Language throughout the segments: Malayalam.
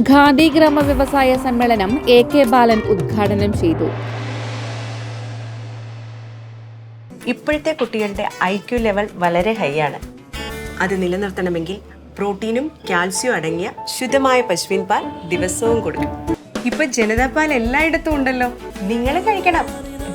ഖാദി ഗ്രാമ വ്യവസായ സമ്മേളനം എ കെ ബാലൻ ഉദ്ഘാടനം ചെയ്തു. ഇപ്പോഴത്തെ കുട്ടികളുടെ ഐ ക്യു ലെവൽ വളരെ ഹൈ ആണ്. അത് നിലനിർത്തണമെങ്കിൽ പ്രോട്ടീനും കാൽസ്യവും അടങ്ങിയ ശുദ്ധമായ പശുവിൻ പാൽ ദിവസവും കൊടുക്കും ഇപ്പൊ ജനതാ പാൽ എല്ലായിടത്തും ഉണ്ടല്ലോ. നിങ്ങൾ കഴിക്കണം.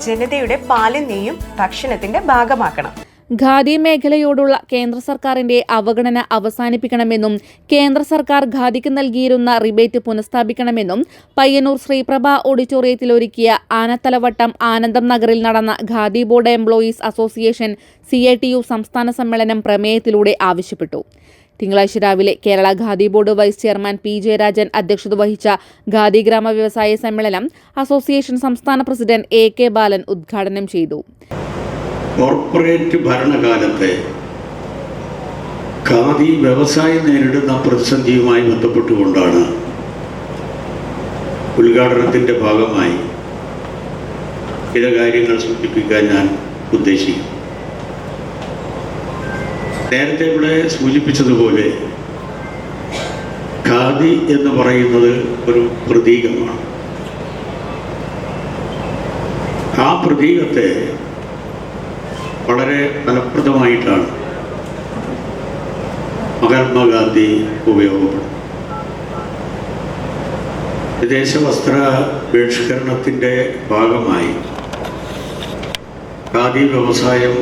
ജനതയുടെ പാലും നെയ്യും ഭക്ഷണത്തിന്റെ ഭാഗമാക്കണം. ഖാദി മേഖലയോടുള്ള കേന്ദ്ര സർക്കാരിന്റെ അവഗണന അവസാനിപ്പിക്കണമെന്നും കേന്ദ്ര സർക്കാർ ഖാദിക്ക് നൽകിയിരുന്ന റിബേറ്റ് പുനഃസ്ഥാപിക്കണമെന്നും പയ്യന്നൂർ ശ്രീപ്രഭ ഓഡിറ്റോറിയത്തിൽ ഒരുക്കിയ ആനത്തലവട്ടം ആനന്ദം നഗറിൽ നടന്ന khadi board employees association C സംസ്ഥാന സമ്മേളനം പ്രമേയത്തിലൂടെ ആവശ്യപ്പെട്ടു. തിങ്കളാഴ്ച രാവിലെ Kerala khadi board vice chairman P Jayarajan അധ്യക്ഷത വഹിച്ച ഖാദി ഗ്രാമ വ്യവസായ സമ്മേളനം അസോസിയേഷൻ സംസ്ഥാന പ്രസിഡന്റ് എ കെ ബാലൻ ഉദ്ഘാടനം ചെയ്തു. കോർപ്പറേറ്റ് ഭരണകാലത്തെ ഖാദി വ്യവസായം നേരിടുന്ന പ്രതിസന്ധിയുമായി ബന്ധപ്പെട്ടുകൊണ്ടാണ് ഉദ്ഘാടനത്തിന്റെ ഭാഗമായി ചില കാര്യങ്ങൾ സൂചിപ്പിക്കാൻ ഞാൻ ഉദ്ദേശിക്കും നേരത്തെ ഇവിടെ സൂചിപ്പിച്ചതുപോലെ ഖാദി എന്ന് പറയുന്നത് ഒരു പ്രതീകമാണ്. ആ പ്രതീകത്തെ വളരെ ഫലപ്രദമായിട്ടാണ് മഹാത്മാഗാന്ധി ഉപയോഗപ്പെടുന്നത്. വിദേശ വസ്ത്ര ബഹിഷ്കരണത്തിന്റെ ഭാഗമായി ഖാദി വ്യവസായം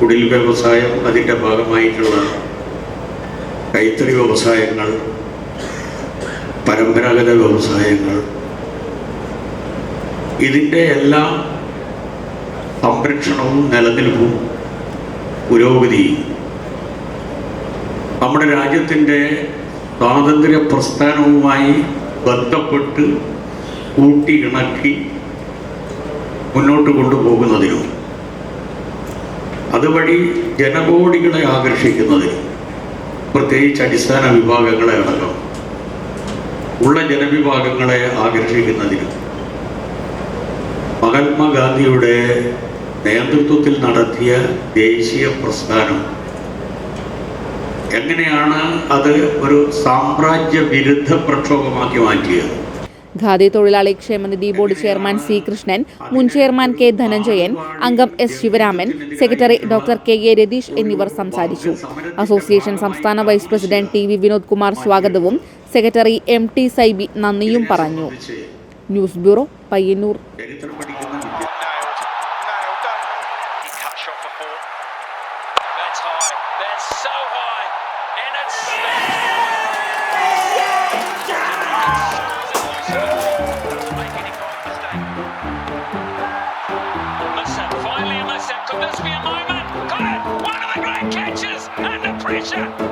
കുടിൽ വ്യവസായം അതിന്റെ ഭാഗമായിട്ടുള്ള കൈത്തറി വ്യവസായങ്ങൾ പരമ്പരാഗത വ്യവസായങ്ങൾ ഇതിന്റെ എല്ലാം സംരക്ഷണവും നിലനിൽപ്പും പുരോഗതി. നമ്മുടെ രാജ്യത്തിന്റെ സ്വാതന്ത്ര്യ പ്രസ്ഥാനവുമായി ബന്ധപ്പെട്ട് കൂട്ടി ഇണക്കി മുന്നോട്ട് കൊണ്ടുപോകുന്നതിനും അതുവഴി ജനകോടികളെ ആകർഷിക്കുന്നതിനും പ്രത്യേകിച്ച് അടിസ്ഥാന വിഭാഗങ്ങളെ അടക്കം ഉള്ള ജനവിഭാഗങ്ങളെ ആകർഷിക്കുന്നതിനും മഹാത്മാഗാന്ധിയുടെ നേതൃത്വത്തിൽ നടത്തിയ ദേശീയ പ്രസ്ഥാനം. എങ്ങനെയാണ് അത് ഒരു സാമ്രാജ്യ വിരുദ്ധ പ്രക്ഷോഭമാക്കി മാറ്റിയത്? ഖാദി തൊഴിലാളി ക്ഷേമനിധി ബോർഡ് ചെയർമാൻ സി കൃഷ്ണൻ മുൻ ചെയർമാൻ കെ ധനഞ്ജയൻ അംഗം S Sivaraman secretary doctor K A Ratheesh എന്നിവർ സംസാരിച്ചു. അസോസിയേഷൻ സംസ്ഥാന vice president T V Vinod Kumar സ്വാഗതവും സെക്രട്ടറി എം ടി സൈബി നന്ദിയും പറഞ്ഞു. News bureau Payyanur. Shot for four. That's high. That's so high. And it's Musab, finally a Musab. Could this be a moment? Got it! One of the great catches! Under pressure!